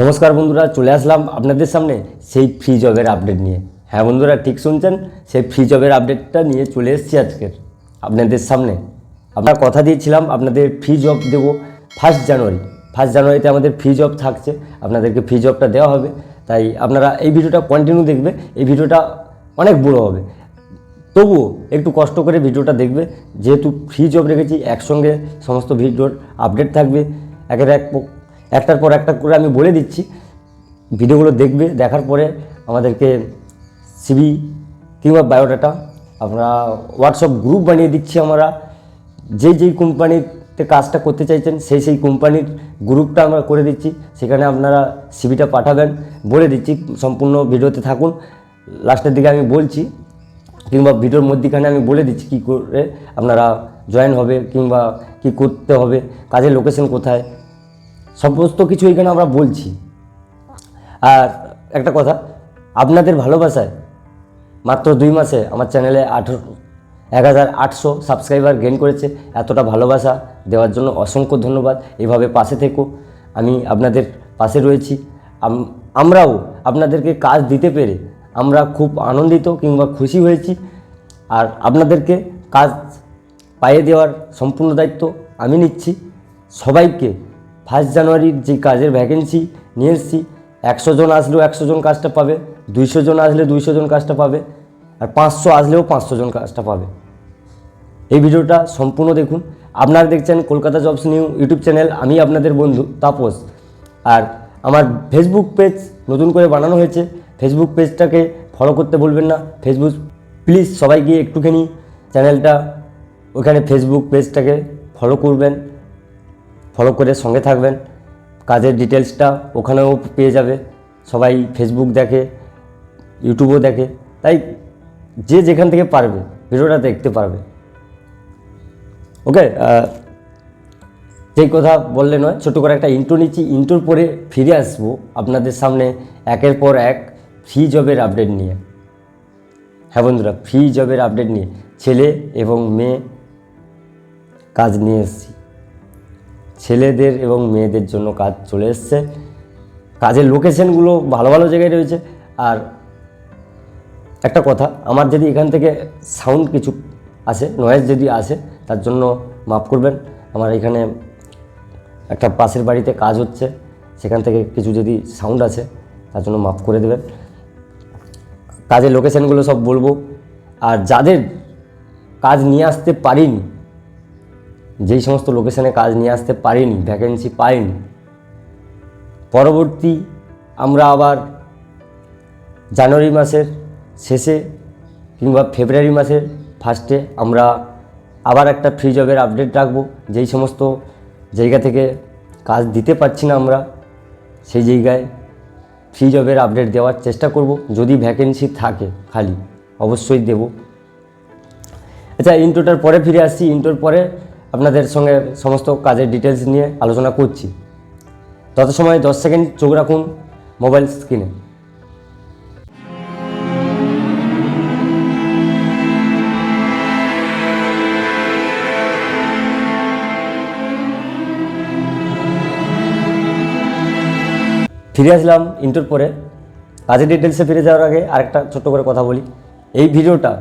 নমস্কার বন্ধুরা, চলে আসলাম আপনাদের সামনে সেই ফ্রি জবের আপডেট নিয়ে। হ্যাঁ বন্ধুরা, ঠিক শুনছেন? সেই ফ্রি জবের আপডেটটা নিয়ে চলে এসেছি আজকের আপনাদের সামনে। আমরা কথা দিয়েছিলাম আপনাদের ফ্রি জব দেবো ফার্স্ট জানুয়ারি ফার্স্ট জানুয়ারিতে আমাদের ফ্রি জব থাকছে, আপনাদেরকে ফ্রি জবটা দেওয়া হবে। তাই আপনারা এই ভিডিওটা কন্টিনিউ দেখবে, এই ভিডিওটা অনেক বড় হবে। তবুও একটু কষ্ট করে ভিডিওটা দেখবে, যেহেতু ফ্রি জব রেখেছি, একসঙ্গে সমস্ত ভিডিওর আপডেট থাকবে, একের এক একটার পর একটা করে আমি বলে দিচ্ছি। ভিডিওগুলো দেখবে, দেখার পরে আমাদেরকে সিবি কিংবা বায়োডাটা, আমরা হোয়াটসঅ্যাপ গ্রুপ বানিয়ে দিচ্ছি আমরা। যেই যেই কোম্পানিতে কাজটা করতে চাইছেন, সেই সেই কোম্পানির গ্রুপটা আমরা করে দিচ্ছি। সেখানে আপনারা সিবিটা পাঠাবেন। বলে দিচ্ছি, সম্পূর্ণ ভিডিওতে থাকুন। লাস্টের দিকে আমি বলছি, কিংবা ভিডিওর মধ্যিখানে আমি বলে দিচ্ছি কী করে আপনারা জয়েন হবে, কিংবা কি করতে হবে, কাজের লোকেশন কোথায় সমস্ত কিছু এখানে আমরা বলছি। আর একটা কথা, আপনাদের ভালোবাসায় মাত্র দুই মাসে আমার চ্যানেলে আঠেরো, এক হাজার আটশো সাবস্ক্রাইবার গেন করেছে। এতটা ভালোবাসা দেওয়ার জন্য অসংখ্য ধন্যবাদ। এভাবে পাশে থেকো, আমি আপনাদের পাশে রয়েছি। আমরাও আপনাদেরকে কাজ দিতে পেরে আমরা খুব আনন্দিত কিংবা খুশি হয়েছি। আর আপনাদেরকে কাজ পাইয়ে দেওয়ার সম্পূর্ণ দায়িত্ব আমি নিচ্ছি। সবাইকে ফার্স্ট জানুয়ারির যে কাজের ভ্যাকেন্সি নিয়ে এসেছি, একশো জন আসলেও একশো জন কাজটা পাবে, দুইশো জন আসলে দুইশো জন কাজটা পাবে, আর পাঁচশো আসলেও পাঁচশো জন কাজটা পাবে। এই ভিডিওটা সম্পূর্ণ দেখুন। আপনারা দেখছেন Kolkata jobs new YouTube channel, আমি আপনাদের বন্ধু তাপস। আর আমার ফেসবুক পেজ নতুন করে বানানো হয়েছে। ফেসবুক পেজটাকে ফলো করতে ভুলবেন না। ফেসবুক প্লিজ সবাই গিয়ে একটুখানি চ্যানেলটা ওখানে ফেসবুক পেজটাকে ফলো করবেন। ফলো করে সঙ্গে থাকবেন। কাজের ডিটেলসটা ওখানেও পেয়ে যাবে। সবাই ফেসবুক দেখে ইউটিউবও দেখে। তাই যে যেখান থেকে পারবে, ভিডিওটা দেখতে পারবে। ওকে যেই কথা বললে নয়, ছোটো করে একটা ইন্টো নিচ্ছি। ইন্টোর পরে ফিরে আসব আপনাদের সামনে একের পর এক ফ্রি জবের আপডেট নিয়ে। হ্যাঁ বন্ধুরা ফ্রি জবের আপডেট নিয়ে ছেলে এবং মেয়ে কাজ নিয়ে এসেছি। ছেলেদের এবং মেয়েদের জন্য কাজ চলে এসছে। কাজের লোকেশনগুলো ভালো ভালো জায়গায় রয়েছে। আর একটা কথা, আমার যদি এখান থেকে সাউন্ড কিছু আসে নয়েজ যদি আসে, তার জন্য মাফ করবেন। আমার এখানে একটা পাশের বাড়িতে কাজ হচ্ছে, সেখান থেকে কিছু যদি সাউন্ড আসে, তার জন্য মাফ করে দেবেন। কাজের লোকেশনগুলো সব বলব। আর যাদের কাজ নিয়ে আসতে পারিনি যেই সমস্ত লোকেশানে কাজ নিয়ে আসতে পারিনি ভ্যাকেন্সি পাইনি। পরবর্তী আমরা আবার জানুয়ারি মাসের শেষে কিংবা ফেব্রুয়ারি মাসের ফার্স্টে আমরা আবার একটা ফ্রি জবের আপডেট রাখব। যেই সমস্ত জায়গা থেকে কাজ দিতে পারছি না আমরা, সেই জায়গায় ফ্রি জবের আপডেট দেওয়ার চেষ্টা করব। যদি ভ্যাকেন্সি থাকে খালি, অবশ্যই দেব। আচ্ছা ইন্টোটার পরে ফিরে আসছি। ইন্টোর পরে আপনাদের সঙ্গে সমস্ত কাজের ডিটেলস নিয়ে আলোচনা করছি। তত সময় দশ সেকেন্ড চোখ রাখুন মোবাইল স্ক্রিনে ফিরে আসলাম ইন্টোর পরে। কাজের ডিটেলসে ফিরে যাওয়ার আগে আরেকটা ছোট্ট করে কথা বলি। এই ভিডিওটা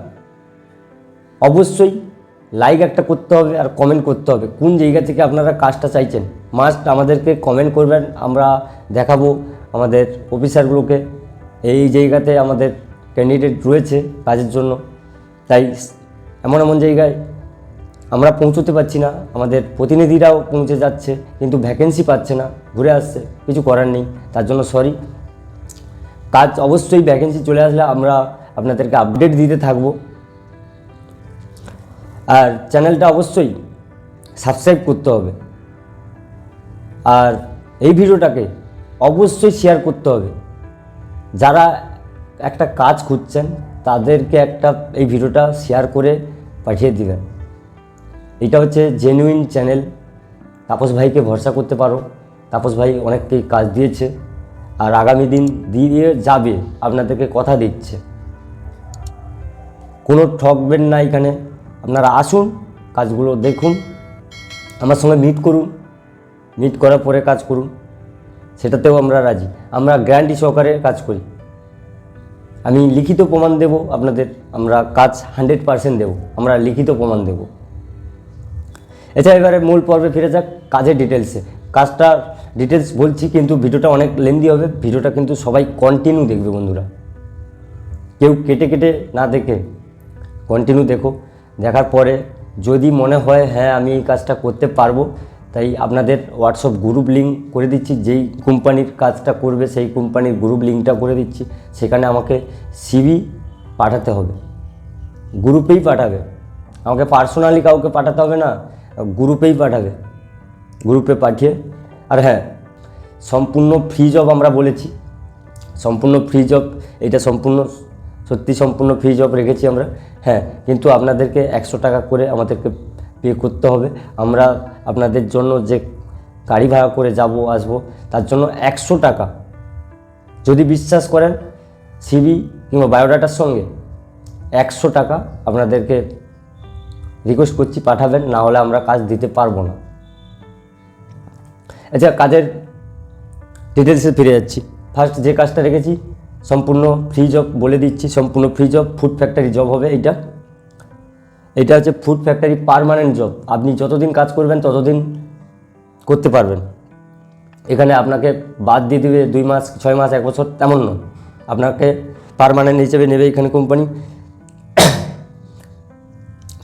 অবশ্যই লাইক একটা করতে হবে আর কমেন্ট করতে হবে। কোন জায়গা থেকে আপনারা কাজটা চাইছেন? মাস্ট আমাদেরকে কমেন্ট করবেন, আমরা দেখাবো আমাদের অফিসারগুলোকে এই জায়গাতে আমাদের ক্যান্ডিডেট রয়েছে কাজের জন্য। তাই এমন এমন জায়গায় আমরা পৌঁছতে পারছি না। আমাদের প্রতিনিধিরাও পৌঁছে যাচ্ছে, কিন্তু ভ্যাকেন্সি পাচ্ছে না, ঘুরে আসছে, কিছু করার নেই। তার জন্য সরি কাজ অবশ্যই ভ্যাকেন্সি চলে আসলে আমরা আপনাদেরকে আপডেট দিতে থাকব। আর চ্যানেলটা অবশ্যই সাবস্ক্রাইব করতে হবে। আর এই ভিডিওটাকে অবশ্যই শেয়ার করতে হবে। যারা একটা কাজ খুঁজছেন, তাদেরকে একটা এই ভিডিওটা শেয়ার করে পাঠিয়ে দিবেন। এটা হচ্ছে জেনুইন চ্যানেল তাপস ভাইকে ভরসা করতে পারো। তাপস ভাই অনেককেই কাজ দিয়েছে। আর আগামী দিন দিয়ে যাবে, আপনাদেরকে কথা দিচ্ছে। কোনো ঠকবেন না এখানে। আপনারা আসুন, কাজগুলো দেখুন, আমার সঙ্গে মিট করুন মিট করার পরে কাজ করুন, সেটাতেও আমরা রাজি। আমরা গ্যারান্টি সহকারে কাজ করি। আমি লিখিত প্রমাণ দেব আপনাদের, আমরা কাজ হান্ড্রেড পার্সেন্ট দেবো, আমরা লিখিত প্রমাণ দেব। এছাড়া এবারে মূল পর্বে ফিরে যাক, কাজের ডিটেলসে কাজটা ডিটেলস বলছি, কিন্তু ভিডিওটা অনেক লেন্দি হবে, ভিডিওটা কিন্তু সবাই কন্টিনিউ দেখবে বন্ধুরা। কেউ কেটে কেটে না দেখে কন্টিনিউ দেখো। দেখার পরে যদি মনে হয় হ্যাঁ আমি এই কাজটা করতে পারব, তাই আপনাদের হোয়াটসঅ্যাপ গ্রুপ লিঙ্ক করে দিচ্ছি। যেই কোম্পানির কাজটা করবে, সেই কোম্পানির গ্রুপ লিঙ্কটা করে দিচ্ছি। সেখানে আমাকে সিভি পাঠাতে হবে। গ্রুপেই পাঠাবে। আমাকে পার্সোনালি কাউকে পাঠাতে হবে না গ্রুপেই পাঠাবে। গ্রুপে পাঠিয়ে, আর হ্যাঁ সম্পূর্ণ ফ্রি জব আমরা বলেছি। সম্পূর্ণ ফ্রি জব এটা সম্পূর্ণ, সত্যি সম্পূর্ণ ফ্রি জব রেখেছি আমরা। হ্যাঁ কিন্তু আপনাদেরকে একশো টাকা করে আমাদেরকে পে করতে হবে। আমরা আপনাদের জন্য যে গাড়ি ভাড়া করে যাব, আসব, তার জন্য একশো টাকা। যদি বিশ্বাস করেন সিবি কিংবা বায়োডাটার সঙ্গে একশো টাকা আপনাদেরকে রিকোয়েস্ট করছি, পাঠাবেন, না হলে আমরা কাজ দিতে পারব না। আচ্ছা কাজের ডিটেলসে ফিরে যাচ্ছি। ফার্স্ট যে কাজটা রেখেছি সম্পূর্ণ ফ্রি জব বলে দিচ্ছি, সম্পূর্ণ free job food factory job হবে এইটা। এটা হচ্ছে ফুড ফ্যাক্টরি পারমানেন্ট জব আপনি যতদিন কাজ করবেন, ততদিন করতে পারবেন। এখানে আপনাকে বাদ দিয়ে দেবে দুই মাস, ছয় মাস, এক বছর তেমন নয়। আপনাকে পারমানেন্ট হিসেবে নেবে এখানে কোম্পানি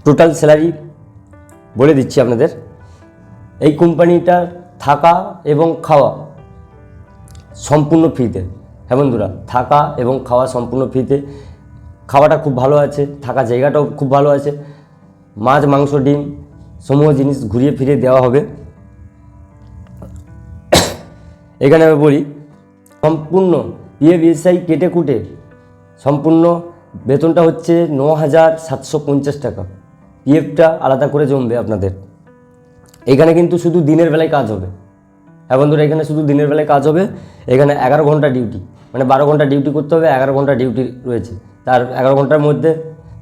টোটাল স্যালারি বলে দিচ্ছি আপনাদের। এই কোম্পানিটা থাকা এবং খাওয়া সম্পূর্ণ ফ্রিতে হ্যাঁ বন্ধুরা, থাকা এবং খাওয়া সম্পূর্ণ ফ্রিতে। খাওয়াটা খুব ভালো আছে থাকা জায়গাটাও খুব ভালো আছে। মাছ, মাংস, ডিম সমূহ জিনিস ঘুরিয়ে ফিরিয়ে দেওয়া হবে। এখানে আমি বলি, সম্পূর্ণ পিএফএসআই কেটে কুটে সম্পূর্ণ বেতনটা হচ্ছে ন হাজার সাতশো পঞ্চাশ টাকা। পিএফটা আলাদা করে জমবে আপনাদের। এখানে কিন্তু শুধু দিনের বেলায় কাজ হবে। হ্যাঁ বন্ধুরা, এখানে শুধু দিনের বেলায় কাজ হবে, এখানে এগারো ঘণ্টা ডিউটি। মানে বারো ঘণ্টা ডিউটি করতে হবে, এগারো ঘণ্টা ডিউটি রয়েছে। তার এগারো ঘণ্টার মধ্যে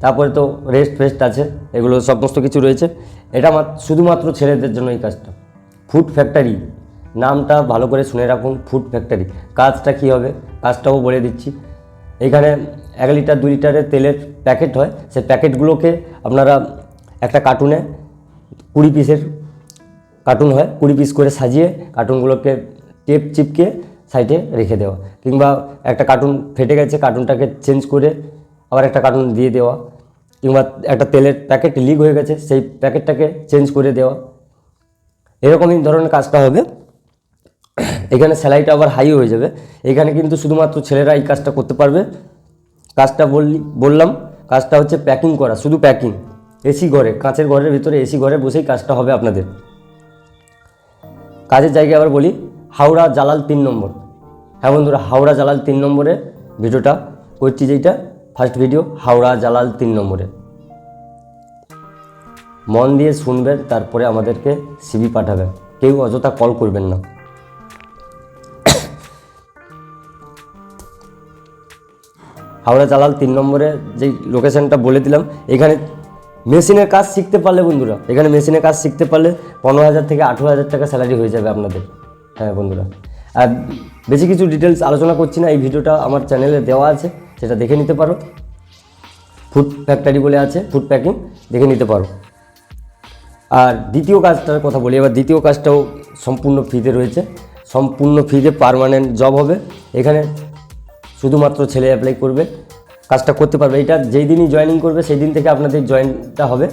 তারপরে তো রেস্ট ফেস্ট আছে, এগুলো সমস্ত কিছু রয়েছে। এটা মাত্র শুধুমাত্র ছেলেদের জন্য এই কাজটা। ফুড ফ্যাক্টরি নামটা ভালো করে শুনে রাখুন ফুড ফ্যাক্টরি কাজটা কী হবে? কাজটাও বলে দিচ্ছি। এখানে এক লিটার, দু লিটারের তেলের প্যাকেট হয়। সেই প্যাকেটগুলোকে আপনারা একটা কার্টুনে কুড়ি পিসের কার্টুন হয়। কুড়ি পিস করে সাজিয়ে কার্টুনগুলোকে টেপ চিপকে সাইডে রেখে দেওয়া। কিংবা একটা কার্টুন ফেটে গেছে কার্টুনটাকে চেঞ্জ করে আবার একটা কার্টুন দিয়ে দেওয়া। কিংবা একটা তেলের প্যাকেট লিক হয়ে গেছে, সেই প্যাকেটটাকে চেঞ্জ করে দেওয়া। এরকমই ধরনের কাজটা হবে। এখানে স্যালারিটা আবার হাই হয়ে যাবে। এখানে কিন্তু শুধুমাত্র ছেলেরা এই কাজটা করতে পারবে। কাজটা বললি, বললাম, কাজটা হচ্ছে প্যাকিং করা, শুধু প্যাকিং এসি ঘরে, কাঁচের ঘরের ভিতরে এসি ঘরে বসেই কাজটা হবে আপনাদের। কাজের জায়গায় আবার বলি হাওড়া জালাল তিন নম্বর। হ্যাঁ বন্ধুরা, হাওড়া জালাল তিন নম্বরে। ভিডিওটা করছি যেইটা ফার্স্ট ভিডিও হাওড়া জালাল তিন নম্বরে। মন দিয়ে শুনবেন, তারপরে আমাদেরকে সিবি পাঠাবেন। কেউ অযথা কল করবেন না। হাওড়া জালাল তিন নম্বরে যেই লোকেশনটা বলে দিলাম, এখানে মেশিনের কাজ শিখতে পারলে বন্ধুরা, এখানে মেশিনের কাজ শিখতে পারলে পনেরো হাজার থেকে আঠেরো হাজার টাকা স্যালারি হয়ে যাবে আপনাদের। হ্যাঁ বন্ধুরা। আর বেশি কিছু ডিটেলস আলোচনা করছি না, এই ভিডিওটা আমার চ্যানেলে দেওয়া আছে, সেটা দেখে নিতে পারো। ফুড ফ্যাক্টরি বলে আছে ফুড প্যাকিং দেখে নিতে পারো। আর দ্বিতীয় কাজটার কথা বলি, এবার দ্বিতীয় কাজটাও সম্পূর্ণ ফ্রিতে রয়েছে। সম্পূর্ণ ফ্রিতে পারমানেন্ট জব হবে। এখানে শুধুমাত্র ছেলে অ্যাপ্লাই করবে, কাজটা করতে পারবে। এটা যেই দিনই জয়েনিং করবে, সেই দিন থেকে আপনাদের জয়েনটা হবে।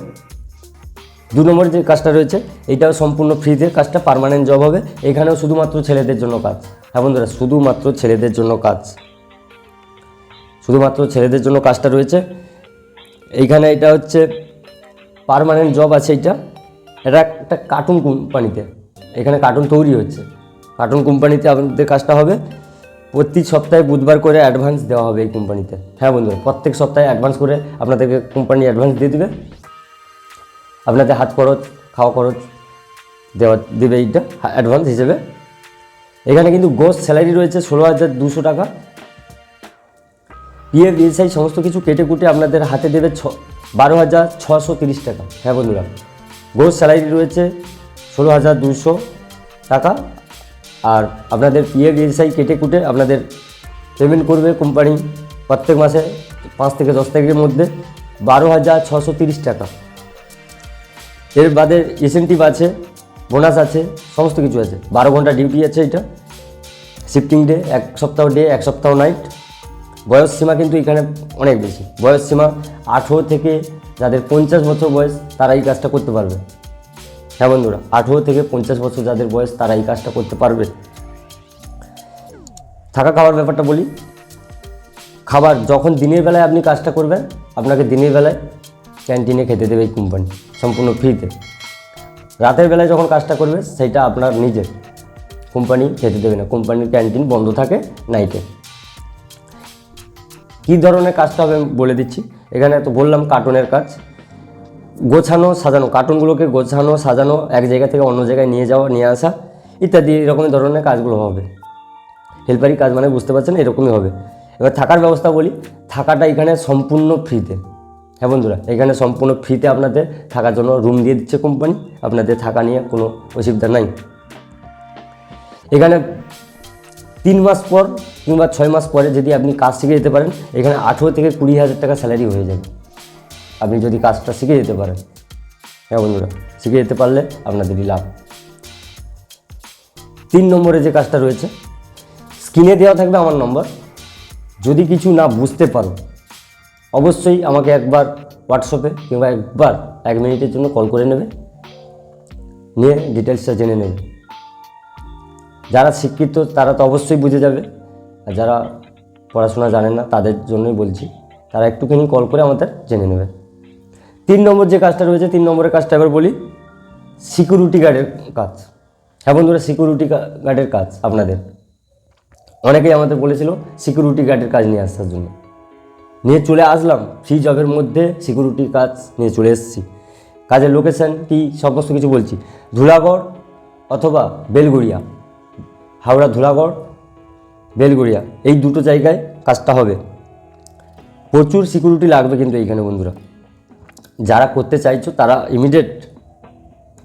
দু নম্বর যে কাজটা রয়েছে এইটাও সম্পূর্ণ ফ্রিতে কাজটা পার্মানেন্ট জব হবে। এখানেও শুধুমাত্র ছেলেদের জন্য কাজ। হ্যাঁ বন্ধুরা, শুধুমাত্র ছেলেদের জন্য কাজ। শুধুমাত্র ছেলেদের জন্য কাজটা রয়েছে। এইখানে এটা হচ্ছে পারমানেন্ট জব আছে এটা এটা একটা কার্টুন কোম্পানিতে এখানে কার্টুন তৈরি হচ্ছে। কার্টুন কোম্পানিতে আপনাদের কাজটা হবে। প্রতি সপ্তাহে বুধবার করে অ্যাডভান্স দেওয়া হবে এই কোম্পানিতে হ্যাঁ বন্ধুরা, প্রত্যেক সপ্তাহে অ্যাডভান্স করে আপনাদেরকে কোম্পানি অ্যাডভান্স দিয়ে দেবে। আপনাদের হাত খরচ, খাওয়া খরচ দেওয়া দেবে এইটা অ্যাডভান্স হিসেবে। এখানে কিন্তু গোস স্যালারি রয়েছে ষোলো হাজার দুশো টাকা। পিএফ ইএসআই সমস্ত কিছু কেটে কুটে আপনাদের হাতে দেবে ছ, বারো হাজার ছশো তিরিশ টাকা। হ্যাঁ বন্ধুরা গোস স্যালারি রয়েছে ষোলো হাজার দুশো টাকা। আর আপনাদের পিএফ ইএসআই কেটে কুটে আপনাদের পেমেন্ট করবে কোম্পানি প্রত্যেক মাসে পাঁচ থেকে দশ তারিখের মধ্যে বারো হাজার ছশো তিরিশ টাকা। এর বাদে ইনসেন্টিভ আছে বোনাস আছে, সমস্ত কিছু আছে। বারো ঘণ্টা ডিউটি আছে এটা। শিফটিং ডে এক সপ্তাহ ডে এক সপ্তাহ নাইট বয়স সীমা কিন্তু এখানে অনেক বেশি। বয়স সীমা আঠেরো থেকে যাদের পঞ্চাশ বছর বয়স, তারা এই কাজটা করতে পারবে। হ্যাঁ বন্ধুরা, আঠেরো থেকে পঞ্চাশ বছর যাদের বয়স, তারা এই কাজটা করতে পারবে। থাকা খাওয়ার ব্যাপারটা বলি। খাবার যখন দিনের বেলায় আপনি কাজটা করবেন, আপনাকে দিনের বেলায় ক্যান্টিনে খেতে দেবে এই কোম্পানি, সম্পূর্ণ ফ্রিতে। রাতের বেলায় যখন কাজটা করবে সেইটা আপনার নিজের। কোম্পানি খেতে দেবে না। কোম্পানির ক্যান্টিন বন্ধ থাকে নাইটে। কী ধরনের কাজটা হবে বলে দিচ্ছি। এখানে তো বললাম কার্টুনের কাজ। গোছানো, সাজানো, কার্টুনগুলোকে গোছানো, সাজানো, এক জায়গা থেকে অন্য জায়গায় নিয়ে যাওয়া, নিয়ে আসা, ইত্যাদি এরকম ধরনের কাজগুলো হবে। হেল্পারি কাজ মানে বুঝতে পারছেন, এরকমই হবে। এবার থাকার ব্যবস্থা বলি, থাকাটা এখানে সম্পূর্ণ ফ্রিতে। হ্যাঁ বন্ধুরা, এখানে সম্পূর্ণ ফ্রিতে আপনাদের থাকার জন্য রুম দিয়ে দিচ্ছে কোম্পানি আপনাদের থাকা নিয়ে কোনো অসুবিধা নাই। এখানে তিন মাস পর কিংবা ছয় মাস পরে যদি আপনি কাজ শিখে যেতে পারেন, এখানে আঠেরো থেকে কুড়ি হাজার টাকা স্যালারি হয়ে যাবে। আপনি যদি কাজটা শিখে যেতে পারেন হ্যাঁ বন্ধুরা শিখে যেতে পারলে আপনাদেরই লাভ। তিন নম্বরে যে কাজটা রয়েছে, স্ক্রিনে দেওয়া থাকবে আমার নম্বর যদি কিছু না বুঝতে পারো অবশ্যই আমাকে একবার হোয়াটসঅ্যাপে কিংবা একবার এক মিনিটের জন্য কল করে নেবে। নিয়ে ডিটেলসটা জেনে নেবে। যারা শিক্ষিত, তারা তো অবশ্যই বুঝে যাবে। আর যারা পড়াশোনা জানেন না, তাদের জন্যই বলছি, তারা একটুখানি কল করে আমাদের জেনে নেবে। তিন নম্বর যে কাজটা রয়েছে, তিন নম্বরের কাজটা এবার বলি সিকিউরিটি গার্ডের কাজ। হ্যাঁ বন্ধুরা সিকিউরিটি গার্ডের কাজ আপনাদের। অনেকেই আমাদের বলেছিল সিকিউরিটি গার্ডের কাজ নিয়ে আসার জন্য। নিয়ে চলে আসলাম। ফ্রি জবের মধ্যে সিকিউরিটির কাজ নিয়ে চলে এসেছি। কাজের লোকেশন কি সমস্ত কিছু বলছি। ধুলাগড় অথবা বেলগুড়িয়া। হাওড়া, ধুলাগড়, বেলগুড়িয়া, এই দুটো জায়গায় কাজটা হবে। প্রচুর সিকিউরিটি লাগবে কিন্তু এইখানে বন্ধুরা। যারা করতে চাইছো তারা ইমিডিয়েট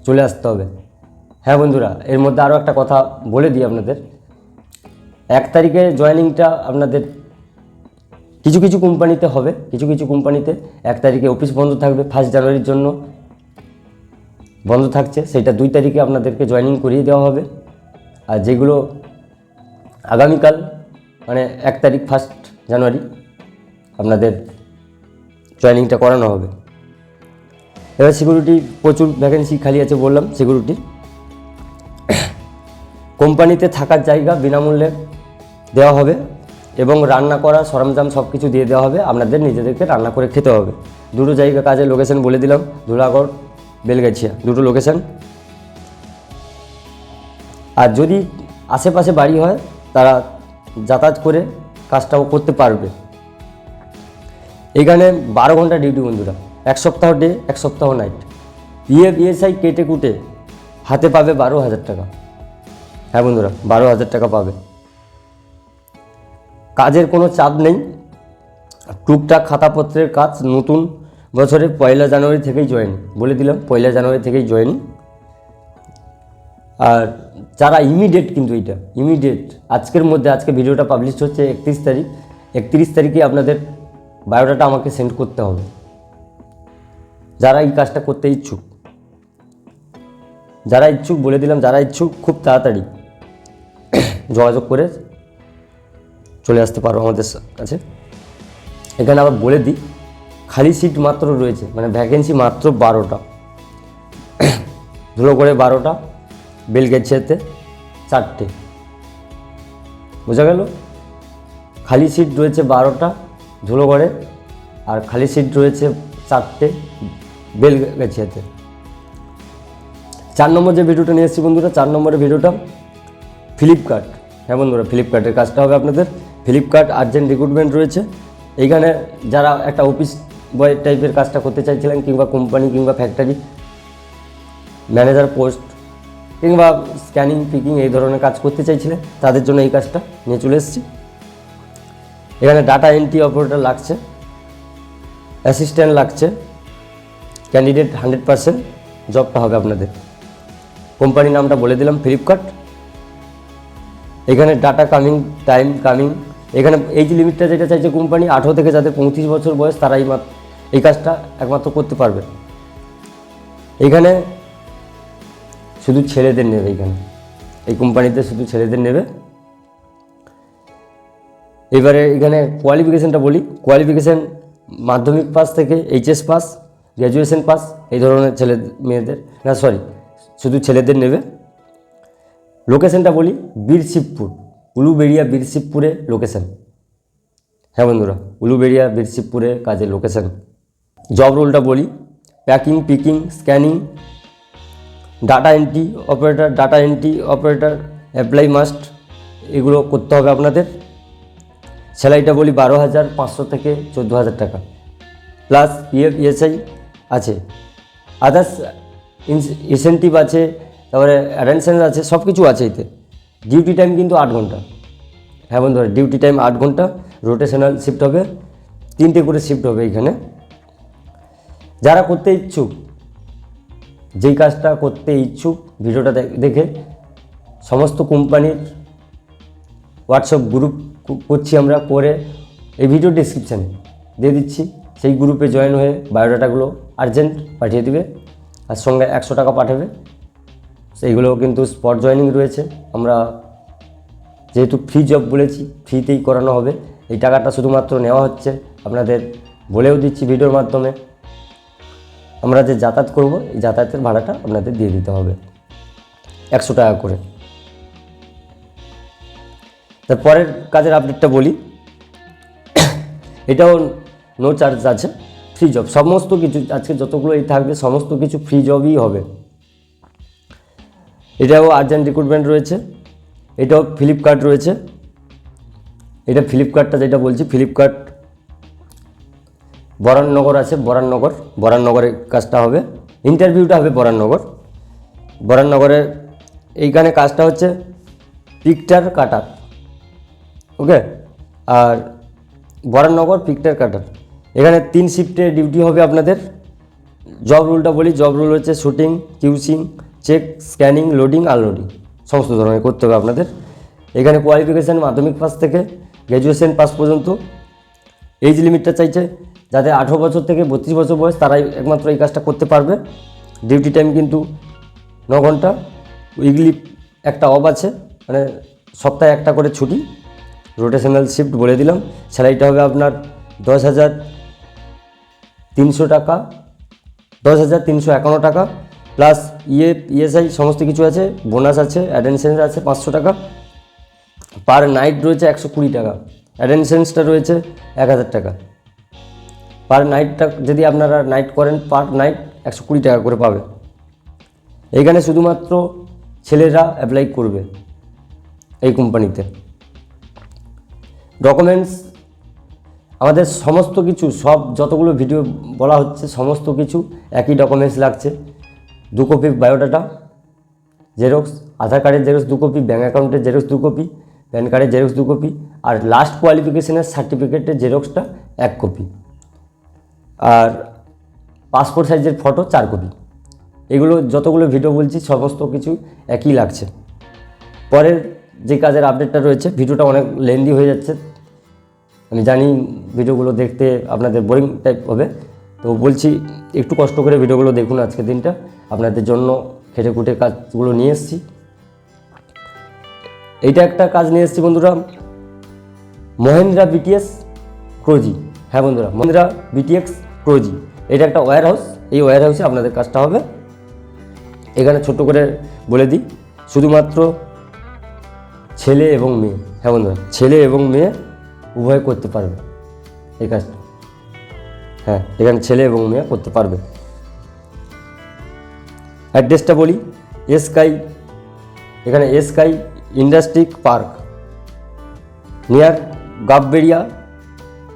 চলে আসতে হবে। হ্যাঁ বন্ধুরা, এর মধ্যে আরও একটা কথা বলে দিই আপনাদের। এক তারিখে জয়েনিংটা আপনাদের কিছু কিছু কোম্পানিতে হবে, কিছু কিছু কোম্পানিতে এক তারিখে অফিস বন্ধ থাকবে ফার্স্ট জানুয়ারির জন্য বন্ধ থাকছে সেটা দুই তারিখে আপনাদেরকে জয়েনিং করিয়ে দেওয়া হবে। আর যেগুলো আগামীকাল মানে এক তারিখ ফার্স্ট জানুয়ারি, আপনাদের জয়েনিংটা করানো হবে। এবার সিকিউরিটি প্রচুর ভ্যাকেন্সি খালি আছে বললাম সিকিউরিটি কোম্পানিতে থাকার জায়গা বিনামূল্যে দেওয়া হবে। এবং রান্না করা, সরঞ্জাম সব কিছু দিয়ে দেওয়া হবে। আপনাদের নিজেদেরকে রান্না করে খেতে হবে। দুটো জায়গা কাজের লোকেশন বলে দিলাম। ধুলাগড়, বেলগাছিয়া, দুটো লোকেশন আর যদি আশেপাশে বাড়ি হয়, তারা যাতায়াত করে কাজটাও করতে পারবে। এখানে বারো ঘণ্টা ডিউটি বন্ধুরা। এক সপ্তাহ ডে, এক সপ্তাহ নাইট। বিএ বিএসআই কেটে কুটে হাতে পাবে বারো হাজার টাকা। হ্যাঁ বন্ধুরা, বারো হাজার টাকা পাবে। কাজের কোনো চাপ নেই। টুকটাক খাতাপত্রের কাজ নতুন বছরে পয়লা জানুয়ারি থেকেই জয়েন। বলে দিলাম, পয়লা জানুয়ারি থেকেই জয়েন। আর যারা ইমিডিয়েট কিন্তু এইটা ইমিডিয়েট আজকের মধ্যে, আজকে ভিডিওটা পাবলিশ হচ্ছে একত্রিশ তারিখ। একত্রিশ তারিখে আপনাদের বায়োডাটা আমাকে সেন্ড করতে হবে। যারা এই কাজটা করতে ইচ্ছুক, যারা ইচ্ছুক, বলে দিলাম, যারা ইচ্ছুক, খুব তাড়াতাড়ি যোগাযোগ করে চলে আসতে পারো আমাদের কাছে। এখানে আবার বলে দিই, খালি সিট মাত্র রয়েছে মানে ভ্যাকেন্সি মাত্র বারোটা। ধুলো করে বারোটা বেলগেছিয়াতে চারটে। বোঝা গেল? খালি সিট রয়েছে বারোটা ধুলোগড়ে আর খালি সিট রয়েছে চারটে বেলগেছিয়াতে চার নম্বর যে ভিডিওটা নিয়ে এসেছি বন্ধুরা, চার নম্বরের ভিডিওটা ফ্লিপকার্ট হ্যাঁ বন্ধুরা ফ্লিপকার্টের কাজটা হবে আপনাদের। ফ্লিপকার্ট, আর্জেন্ট রিক্রুটমেন্ট রয়েছে। এইখানে যারা একটা অফিস বয় টাইপের কাজটা করতে চাইছিলেন কিংবা কোম্পানি কিংবা ফ্যাক্টরি ম্যানেজার পোস্ট কিংবা স্ক্যানিং পিকিং এই ধরনের কাজ করতে চাইছিলেন, তাদের জন্য এই কাজটা নিয়ে চলে এসেছি। এখানে ডাটা এন্ট্রি অপারেটর লাগছে অ্যাসিস্ট্যান্ট লাগছে ক্যান্ডিডেট হান্ড্রেড পার্সেন্ট জবটা হবে আপনাদের। কোম্পানির নামটা বলে দিলাম, ফ্লিপকার্ট। এখানে ডাটা কামিং টাইম কামিং এখানে এই যে লিমিটটা যেটা চাইছে কোম্পানি আঠেরো থেকে যাদের পঁয়ত্রিশ বছর বয়স, তারাই মাত্র এই কাজটা একমাত্র করতে পারবে। এখানে শুধু ছেলেদের নেবে এখানে। এই কোম্পানিতে শুধু ছেলেদের নেবে। এবারে এখানে কোয়ালিফিকেশানটা বলি। কোয়ালিফিকেশান মাধ্যমিক পাস থেকে এইচএস পাস গ্র্যাজুয়েশন পাস এই ধরনের ছেলে মেয়েদের। না সরি শুধু ছেলেদের নেবে। লোকেশনটা বলি, বীরশিবপুর। উলুবেড়িয়া বীরশিবপুরে লোকেশন হ্যাঁ বন্ধুরা, উলুবেড়িয়া বীরশিবপুরে কাজের লোকেশন জব রোলটা বলি। Packing picking scanning data entry operator data entry operator apply must এগুলো করতে হবে আপনাদের। স্যালারিটা বলি বারো হাজার পাঁচশো থেকে চোদ্দ হাজার টাকা। প্লাস পিএফ ইএসআই আছে। আদার্স ইনসেন্টিভ আছে, তারপরে অ্যাটেনশন আছে সব কিছু আছে এতে। ডিউটি টাইম কিন্তু আট ঘণ্টা। হ্যাঁ বন্ধুরা ডিউটি টাইম আট ঘণ্টা রোটেশনাল শিফট হবে, তিনটে করে শিফট হবে এখানে। যারা করতে ইচ্ছুক, যেই কাজটা করতে ইচ্ছুক, ভিডিওটা দেখে সমস্ত কোম্পানির হোয়াটসঅ্যাপ গ্রুপ করছি আমরা, করে এই ভিডিও ডিসক্রিপশানে দিয়ে দিচ্ছি। সেই গ্রুপে জয়েন হয়ে বায়োডাটাগুলো আর্জেন্ট পাঠিয়ে দিবে, আর সঙ্গে একশো টাকা পাঠাবে। সেইগুলো কিন্তু স্পট জয়েনিং রয়েছে। আমরা যেহেতু ফ্রি জব বলেছি ফ্রিতেই করানো হবে। এই টাকাটা শুধুমাত্র নেওয়া হচ্ছে। আপনাদের বলেও দিচ্ছি ভিডিওর মাধ্যমে। আমরা যে যাতায়াত করব, এই যাতায়াতের ভাড়াটা আপনাদের দিয়ে দিতে হবে। একশো টাকা করে। তারপরের কাজের আপডেটটা বলি। এটাও নো চার্জ আছে ফ্রি জব সমস্ত কিছু, আজকে যতগুলো এই থাকবে, সমস্ত কিছু ফ্রি জবই হবে। এটাও আর্জেন্ট রিক্রুটমেন্ট রয়েছে। এটাও ফ্লিপকার্ট রয়েছে। এটা ফ্লিপকার্টটা যেটা বলছি ফ্লিপকার্ট বরাননগর আছে, বরাননগর। বরাননগরে কাজটা হবে। ইন্টারভিউটা হবে বরাননগর। বরাননগরে এইখানে কাজটা হচ্ছে পিকটার কাটার ওকে আর বরাননগর পিকটার কাটার এখানে তিন শিফটে ডিউটি হবে আপনাদের। জব রুলটা বলি জব রুল হচ্ছে shooting কিউসিং check scanning loading unloading সমস্ত ধরনের করতে হবে আপনাদের। এখানে কোয়ালিফিকেশান মাধ্যমিক পাস থেকে গ্র্যাজুয়েশন পাস পর্যন্ত। এজ লিমিটটা চাইছে যাতে আঠেরো বছর থেকে বত্রিশ বছর বয়স তারাই একমাত্র এই কাজটা করতে পারবে। ডিউটি টাইম কিন্তু ন ঘণ্টা। উইকলি একটা অফ আছে মানে সপ্তাহে একটা করে ছুটি। রোটেশনাল শিফট বলে দিলাম। স্যালারিটা হবে আপনার দশ হাজার তিনশো টাকা। দশ হাজার তিনশো একান্ন টাকা। প্লাস ইয়ে ইএসআই সমস্ত কিছু আছে বোনাস আছে অ্যাটেনশন আছে পাঁচশো টাকা। পার নাইট রয়েছে একশো কুড়ি টাকা। অ্যাটেনশনসটা রয়েছে এক হাজার টাকা। পার নাইটটা যদি আপনারা নাইট করেন পার নাইট একশো কুড়ি টাকা করে পাবে। এইখানে শুধুমাত্র ছেলেরা অ্যাপ্লাই করবে এই কোম্পানিতে ডকুমেন্টস আমাদের সমস্ত কিছু, সব যতগুলো ভিডিও বলা হচ্ছে, সমস্ত কিছু একই ডকুমেন্টস লাগছে। দু কপি বায়োডাটা জেরক্স আধার কার্ডের জেরক্স দু কপি ব্যাঙ্ক অ্যাকাউন্টের জেরক্স দু কপি প্যান কার্ডের জেরক্স দু কপি আর লাস্ট কোয়ালিফিকেশনের সার্টিফিকেটের জেরক্সটা এক কপি। আর পাসপোর্ট সাইজের ফটো চার কপি। এগুলো যতগুলো ভিডিও বলছি সমস্ত কিছু একই লাগছে। পরের যে কাজের আপডেটটা রয়েছে ভিডিওটা অনেক লেন্দি হয়ে যাচ্ছে। আমি জানি ভিডিওগুলো দেখতে আপনাদের বোরিং টাইপ হবে। তো বলছি, একটু কষ্ট করে ভিডিওগুলো দেখুন আজকের দিনটা। আপনাদের জন্য খেটে খুঁটে কাজগুলো নিয়ে এসেছি। এইটা একটা কাজ নিয়ে এসেছি বন্ধুরা। মহেন্দ্রা বিটিএস ক্রোজি হ্যাঁ বন্ধুরা, মহেন্দ্রা বিটিএক্স ক্রোজি এটা একটা ওয়্যার হাউস এই ওয়্যার হাউসে আপনাদের কাজটা হবে। এখানে ছোট করে বলে দিই, শুধুমাত্র ছেলে এবং মেয়ে। হ্যাঁ বন্ধুরা, ছেলে এবং মেয়ে উভয় করতে পারবে এই কাজটা। হ্যাঁ এখানে ছেলে এবং মেয়ে করতে পারবে। অ্যাড্রেসটা বলি, এসকাই, এখানে এসকাই ইন্ডাস্ট্রিক পার্ক, নিয়ার গাববেড়িয়া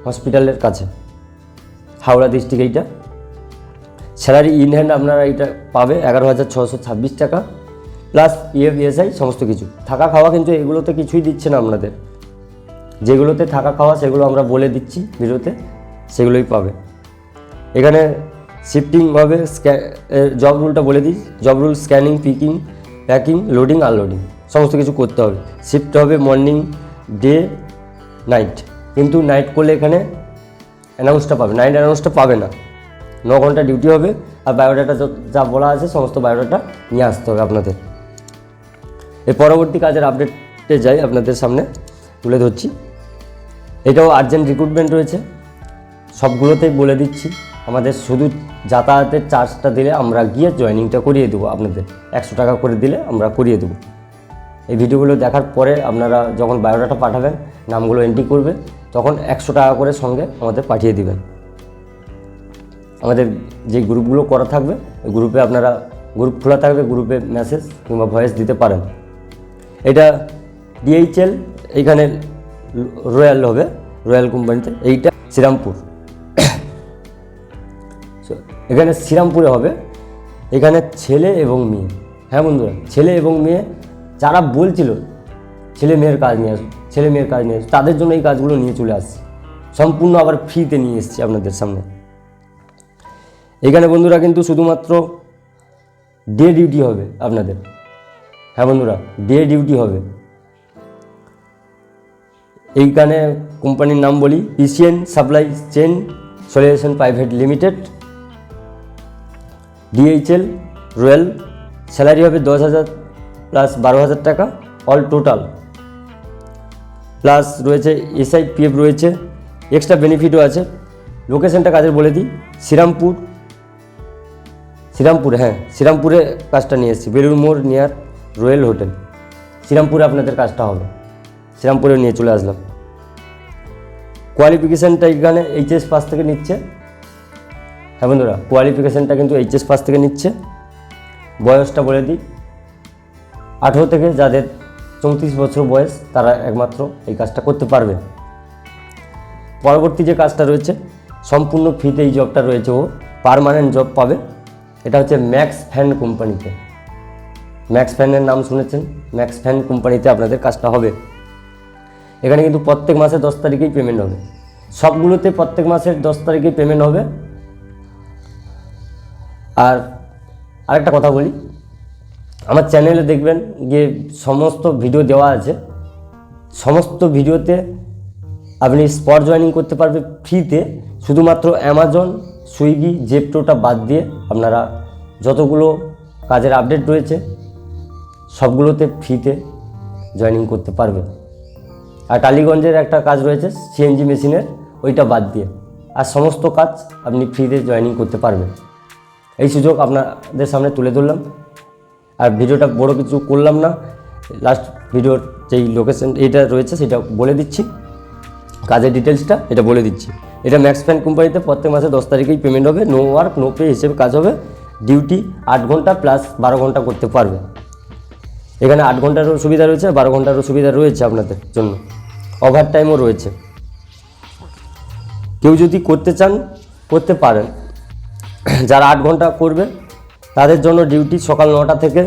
হসপিটালের কাছে, হাওড়া ডিস্ট্রিক্ট এইটা। স্যালারি ইন হ্যান্ড আপনারা এইটা পাবে এগারো হাজার ছশো ছাব্বিশ টাকা, প্লাস ইএফ ইএসআই সমস্ত কিছু। থাকা খাওয়া কিন্তু এগুলোতে কিছুই দিচ্ছে না আপনাদের। যেগুলোতে থাকা খাওয়া সেগুলো আমরা বলে দিচ্ছি ভিডিওতে সেগুলোই পাবে। এখানে শিফটিং হবে জব রুলটা বলে দিই। Job role scanning picking packing loading unloading সমস্ত কিছু করতে হবে। শিফট হবে মর্নিং ডে নাইট কিন্তু নাইট করলে এখানে অ্যানাউন্সটা পাবে। নাইট অ্যানাউন্সটা পাবে না। ন ঘণ্টা ডিউটি হবে আর বায়োডাটা যা বলা আছে সমস্ত বায়োডাটা নিয়ে আসতে হবে আপনাদের। এর পরবর্তী কাজের আপডেটে যাই আপনাদের সামনে, তুলে ধরছি। এটাও আর্জেন্ট রিক্রুটমেন্ট রয়েছে। সবগুলোতেই বলে দিচ্ছি। আমাদের শুধু যাতায়াতের চার্জটা দিলে আমরা গিয়ে জয়েনিংটা করিয়ে দেবো আপনাদের। একশো টাকা করে দিলে আমরা করিয়ে দেবো। এই ভিডিওগুলো দেখার পরে আপনারা যখন বায়োডাটা পাঠাবেন, নামগুলো এন্ট্রি করবে, তখন একশো টাকা করে সঙ্গে আমাদের পাঠিয়ে দিবেন। আমাদের যে গ্রুপগুলো করা থাকবে, ওই গ্রুপে আপনারা, গ্রুপ খোলা থাকবে, গ্রুপে মেসেজ কিংবা ভয়েস দিতে পারেন। এটা ডিএইচএল এইখানে রয়্যাল হবে রয়্যাল কোম্পানিতে এইটা শ্রীরামপুর। এখানে শ্রীরামপুরে হবে। এখানে ছেলে এবং মেয়ে। হ্যাঁ বন্ধুরা, ছেলে এবং মেয়ে যারা বলছিল ছেলে মেয়ের কাজ নিয়ে আসুন ছেলে মেয়ের কাজ নিয়ে আসুন তাদের জন্য এই কাজগুলো নিয়ে চলে আসছি। সম্পূর্ণ আবার ফ্রিতে নিয়ে এসেছি আপনাদের সামনে। এখানে বন্ধুরা কিন্তু শুধুমাত্র ডে ডিউটি হবে আপনাদের। হ্যাঁ বন্ধুরা ডে ডিউটি হবে। এইখানে কোম্পানির নাম বলি PCN supply chain solution private limited DHL royal salary হবে দশ হাজার প্লাস বারো হাজার টাকা অল টোটাল প্লাস রয়েছে এসআই পিএফ রয়েছে এক্সট্রা বেনিফিটও আছে। লোকেশনটা কাজের বলে দিই? শ্রীরামপুর। শ্রীরামপুরে হ্যাঁ শ্রীরামপুরে কাজটা নিয়ে এসেছি। বেলুর মোড় নিয়ার রয়্যাল হোটেল শ্রীরামপুরে আপনাদের কাজটা হবে। শ্রীরামপুরে নিয়ে চলে আসলাম। কোয়ালিফিকেশানটা এখানে এইচএস পাস থেকে নিচ্ছে। হ্যাঁ বন্ধুরা কোয়ালিফিকেশানটা কিন্তু এইচএস পাস থেকে নিচ্ছে। বয়সটা বলে দিই, আঠেরো থেকে যাদের চৌত্রিশ বছর বয়স, তারা একমাত্র এই কাজটা করতে পারবে। পরবর্তী যে কাজটা রয়েছে, সম্পূর্ণ ফ্রিতে এই জবটা রয়েছে ও পারমানেন্ট জব পাবে। এটা হচ্ছে ম্যাক্স ফ্যান কোম্পানিতে ম্যাক্স ফ্যানের নাম শুনেছেন? ম্যাক্স ফ্যান কোম্পানিতে আপনাদের কাজটা হবে। এখানে কিন্তু প্রত্যেক মাসে দশ তারিখেই পেমেন্ট হবে। সবগুলোতে প্রত্যেক মাসের দশ তারিখেই পেমেন্ট হবে। আর আরেকটা কথা বলি। আমার চ্যানেলে দেখবেন যে সমস্ত ভিডিও দেওয়া আছে। সমস্ত ভিডিওতে আপনি স্পট জয়েনিং করতে পারবে ফ্রিতে শুধুমাত্র অ্যামাজন সুইগি জেপটোটা বাদ দিয়ে আপনারা যতগুলো কাজের আপডেট রয়েছে, সবগুলোতে ফ্রিতে জয়েনিং করতে পারবে আর টালিগঞ্জের একটা কাজ রয়েছে সিএনজি মেশিনের ওইটা বাদ দিয়ে। আর সমস্ত কাজ আপনি ফ্রিতে জয়েনিং করতে পারবেন। এই সুযোগ আপনাদের সামনে তুলে ধরলাম। আর ভিডিওটা বড় কিছু করলাম না। লাস্ট ভিডিওর যেই লোকেশন এইটা রয়েছে, সেটা বলে দিচ্ছি। কাজের ডিটেলসটা এটা বলে দিচ্ছি। এটা ম্যাক্স ফ্যান কোম্পানিতে প্রত্যেক মাসে দশ তারিখেই পেমেন্ট হবে। নো ওয়ার্ক নো পে হিসেবে কাজ হবে। ডিউটি আট ঘণ্টা প্লাস বারো ঘণ্টা করতে পারবে। এখানে আট ঘন্টারও সুবিধা রয়েছে বারো ঘন্টারও সুবিধা রয়েছে আপনাদের জন্য। ওভার টাইমও রয়েছে। কেউ যদি করতে চান, করতে পারেন। যারা আট ঘণ্টা করবে, তাদের জন্য ডিউটি সকাল নটা থেকে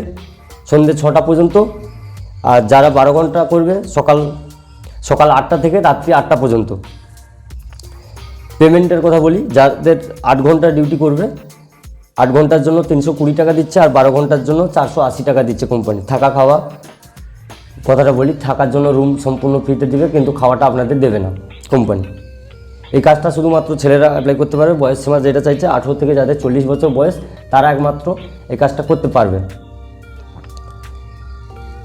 সন্ধ্যে ছটা পর্যন্ত। আর যারা বারো ঘণ্টা করবে, সকাল সকাল আটটা থেকে রাত্রি আটটা পর্যন্ত। পেমেন্টের কথা বলি, যাদের আট ঘণ্টা ডিউটি করবে, আট ঘণ্টার জন্য তিনশো কুড়ি টাকা দিচ্ছে, আর বারো ঘণ্টার জন্য চারশো আশি টাকা দিচ্ছে কোম্পানি থাকা খাওয়া, কথাটা বলি, থাকার জন্য রুম সম্পূর্ণ ফ্রিতে দিবে, কিন্তু খাওয়াটা আপনাদের দেবে না কোম্পানি এই কাজটা শুধুমাত্র ছেলেরা অ্যাপ্লাই করতে পারবে, বয়স সীমা যেটা চাইছে আঠেরো থেকে যাদের চল্লিশ বছর বয়স, তারা একমাত্র এই কাজটা করতে পারবে।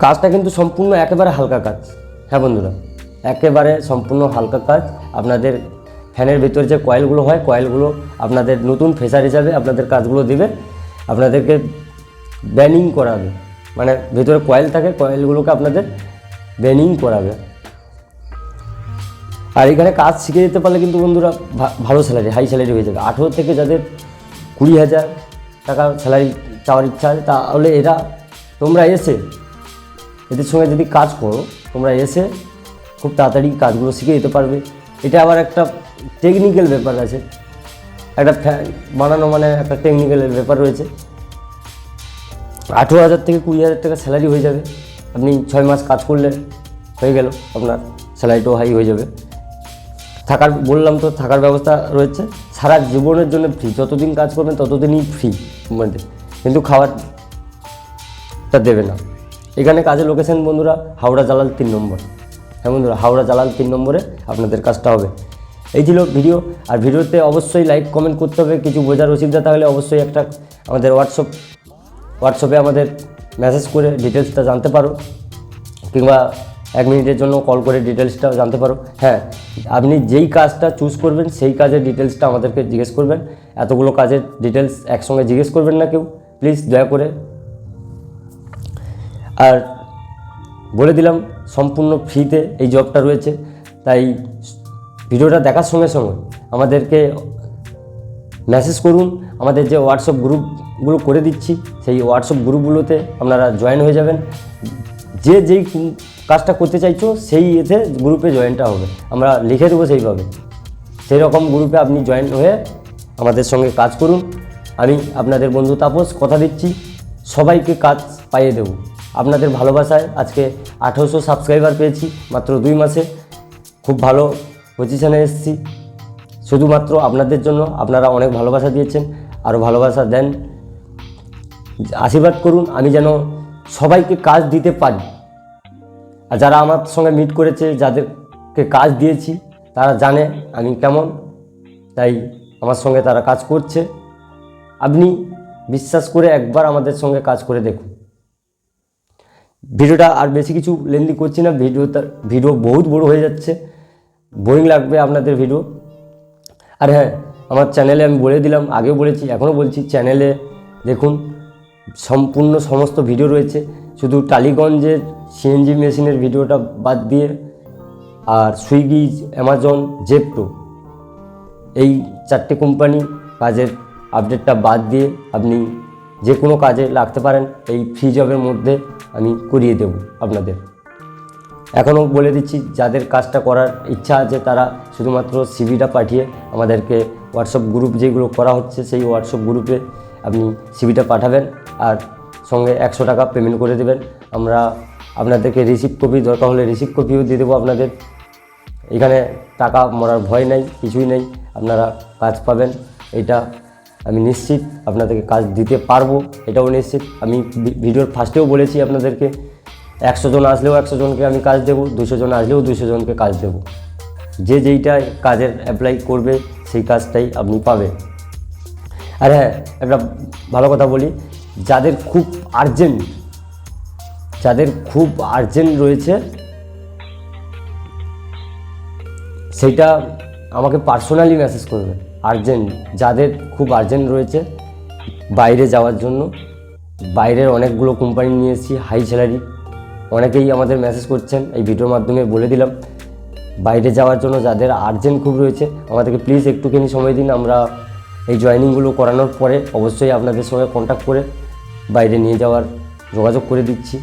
কাজটা কিন্তু সম্পূর্ণ একেবারে হালকা কাজ। হ্যাঁ বন্ধুরা, একেবারে সম্পূর্ণ হালকা কাজ। আপনাদের ফ্যানের ভিতরে যে কয়েলগুলো হয়, কয়েলগুলো আপনাদের নতুন ফেসার হিসাবে আপনাদের কাজগুলো দিবে। আপনাদেরকে ব্যানিং করাবে। মানে ভিতরে কয়েল থাকে, কয়েলগুলোকে আপনাদের ব্যানিং করাবে। আর এখানে কাজ শিখে যেতে পারলে কিন্তু বন্ধুরা ভালো স্যালারি হাই স্যালারি হয়ে যাবে। আঠেরো থেকে যাদের কুড়ি হাজার টাকা স্যালারি চাওয়ার ইচ্ছা আছে, তাহলে এরা, তোমরা এসে এদের সঙ্গে যদি কাজ করো, তোমরা এসে খুব তাড়াতাড়ি কাজগুলো শিখে যেতে পারবে। এটা আবার একটা টেকনিক্যাল ব্যাপার আছে। একটা ফ্যান বানানো মানে একটা টেকনিক্যাল ব্যাপার রয়েছে। আঠেরো হাজার থেকে কুড়ি হাজার টাকা স্যালারি হয়ে যাবে। আপনি ছয় মাস কাজ করলে হয়ে গেল, আপনার স্যালারিটাও হাই হয়ে যাবে। থাকার, বললাম তো থাকার ব্যবস্থা রয়েছে। সারা জীবনের জন্য ফ্রি যতদিন কাজ করবেন ততদিনই ফ্রি কোম্পানিতে কিন্তু খাবারটা দেবে না। এখানে কাজের লোকেশন বন্ধুরা, হাওড়া জালাল তিন নম্বর। হ্যাঁ বন্ধুরা, হাওড়া জালাল তিন নম্বরে আপনাদের কাজটা হবে। এই ছিল ভিডিও আর ভিডিওতে অবশ্যই লাইক কমেন্ট করতে হবে, কিছু বোঝার অসুবিধা থাকলে অবশ্যই একটা আমাদের হোয়াটসঅ্যাপ হোয়াটসঅ্যাপে আমাদের মেসেজ করে ডিটেলসটা জানতে পারো, কিংবা এক মিনিটের জন্য কল করে ডিটেলসটা জানতে পারো। হ্যাঁ আপনি যেই কাজটা চুজ করবেন, সেই কাজের ডিটেলসটা আমাদেরকে জিজ্ঞেস করবেন। এতগুলো কাজের ডিটেলস একসঙ্গে জিজ্ঞেস করবেন না কেউ। প্লিজ দয়া করে। আর বলে দিলাম, সম্পূর্ণ ফ্রিতে এই জবটা রয়েছে। তাই ভিডিওটা দেখার সঙ্গে সঙ্গে আমাদেরকে মেসেজ করুন। আমাদের যে হোয়াটসঅ্যাপ গ্রুপগুলো করে দিচ্ছি, সেই হোয়াটসঅ্যাপ গ্রুপগুলোতে আপনারা জয়েন হয়ে যাবেন। যে যেই কাজটা করতে চাইছো, সেই এতে গ্রুপে জয়েনটা হবে। আমরা লিখে দেবো সেইভাবে। সেই রকম গ্রুপে আপনি জয়েন হয়ে আমাদের সঙ্গে কাজ করুন। আমি আপনাদের বন্ধু তাপস কথা দিচ্ছি। সবাইকে কাজ পাইয়ে দেব। আপনাদের ভালোবাসায় আজকে আঠেরোশো সাবস্ক্রাইবার পেয়েছি মাত্র দুই মাসে। খুব ভালো পজিশানে এসেছি। শুধুমাত্র আপনাদের জন্য আপনারা অনেক ভালোবাসা দিয়েছেন। আরও ভালোবাসা দেন। আশীর্বাদ করুন। আমি যেন সবাইকে কাজ দিতে পারি। আর যারা আমার সঙ্গে মিট করেছে, যাদেরকে কাজ দিয়েছি, তারা জানে আমি কেমন। তাই আমার সঙ্গে তারা কাজ করছে। আপনি বিশ্বাস করে একবার আমাদের সঙ্গে কাজ করে দেখুন। ভিডিওটা আর বেশি কিছু লেন্দি করছি না। ভিডিওটা, ভিডিও বহুত বড় হয়ে যাচ্ছে। বোরিং লাগবে আপনাদের ভিডিও আর হ্যাঁ আমার চ্যানেলে আমি বলে দিলাম, আগেও বলেছি, এখনও বলছি চ্যানেলে দেখুন, সম্পূর্ণ সমস্ত ভিডিও রয়েছে। শুধু টালিগঞ্জের সিএনজি মেশিনের ভিডিওটা বাদ দিয়ে আর সুইগি অ্যামাজন জেপটো এই চারটে কোম্পানি কাজের আপডেটটা বাদ দিয়ে আপনি যে কোনো কাজে লাগতে পারেন। এই ফ্রি জবের মধ্যে আমি করিয়ে দেব আপনাদের। এখনও বলে দিচ্ছি, যাদের কাজটা করার ইচ্ছা আছে তারা শুধুমাত্র সিভিটা পাঠিয়ে আমাদেরকে হোয়াটসঅ্যাপ গ্রুপ যেগুলো করা হচ্ছে সেই হোয়াটসঅ্যাপ গ্রুপে আপনি সিভিটা পাঠাবেন আর সঙ্গে একশো টাকা পেমেন্ট করে দেবেন। আমরা আপনাদেরকে রিসিভ কপি দরকার হলে রিসিভ কপিও দিয়ে দেবো আপনাদের। এখানে টাকা মরার ভয় নেই, কিছুই নেই। আপনারা কাজ পাবেন, এটা আমি নিশ্চিত আপনাদেরকে কাজ দিতে পারব, এটাও নিশ্চিত। আমি ভিডিওর ফার্স্টেও বলেছি আপনাদেরকে, একশো জন আসলেও একশো জনকে আমি কাজ দেবো, দুশো জন আসলেও দুশো জনকে কাজ দেবো। যে যেইটা কাজের অ্যাপ্লাই করবে, সেই কাজটাই আপনি পাবেন। আর হ্যাঁ একটা ভালো কথা বলি, যাদের খুব আর্জেন্ট যাদের খুব আর্জেন্ট রয়েছে সেইটা আমাকে পার্সোনালি মেসেজ করবে। আর্জেন্ট যাদের খুব আর্জেন্ট রয়েছে, বাইরে যাওয়ার জন্য। বাইরের অনেকগুলো কোম্পানি নিয়ে এসেছি হাই স্যালারি অনেকেই আমাদের মেসেজ করছেন, এই ভিডিওর মাধ্যমে বলে দিলাম। বাইরে যাওয়ার জন্য যাদের আর্জেন্ট খুব রয়েছে, আমাদেরকে প্লিজ একটুখানি সময় দিন। আমরা এই জয়েনিংগুলো করানোর পরে অবশ্যই আপনাদের সঙ্গে কন্ট্যাক্ট করে বাইরে নিয়ে যাওয়ার যোগাযোগ করে দিচ্ছি।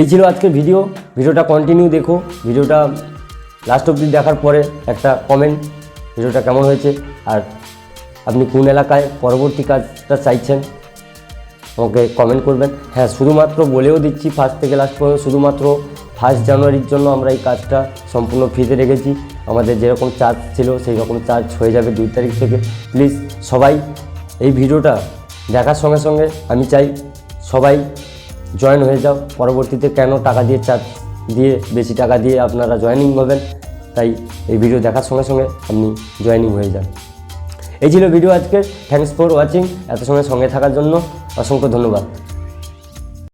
এই ছিল আজকের ভিডিও ভিডিওটা কন্টিনিউ দেখো। ভিডিওটা লাস্ট অবধি দেখার পরে একটা কমেন্ট ভিডিওটা কেমন হয়েছে? আর আপনি কোন এলাকায় পরবর্তী কাজটা চাইছেন? আমাকে কমেন্ট করবেন। হ্যাঁ শুধুমাত্র বলেও দিচ্ছি ফার্স্ট থেকে লাস্ট পর্যন্ত শুধুমাত্র ফার্স্ট জানুয়ারির জন্য আমরা এই কাজটা সম্পূর্ণ ফ্রিতে রেখেছি। আমাদের যেরকম চার্জ ছিল সেই রকম চার্জ হয়ে যাবে দুই তারিখ থেকে। প্লিজ সবাই এই ভিডিওটা দেখার সঙ্গে সঙ্গে আমি চাই সবাই জয়েন হয়ে যাও। পরবর্তীতে কেন টাকা দিয়ে চার দিয়ে বেশি টাকা দিয়ে আপনারা জয়েনিং হবেন? তাই এই ভিডিও দেখার সঙ্গে সঙ্গে আপনি জয়েনিং হয়ে যান। এই ছিল ভিডিও আজকে থ্যাংকস ফর ওয়াচিং এত সময় সঙ্গে থাকার জন্য অসংখ্য ধন্যবাদ।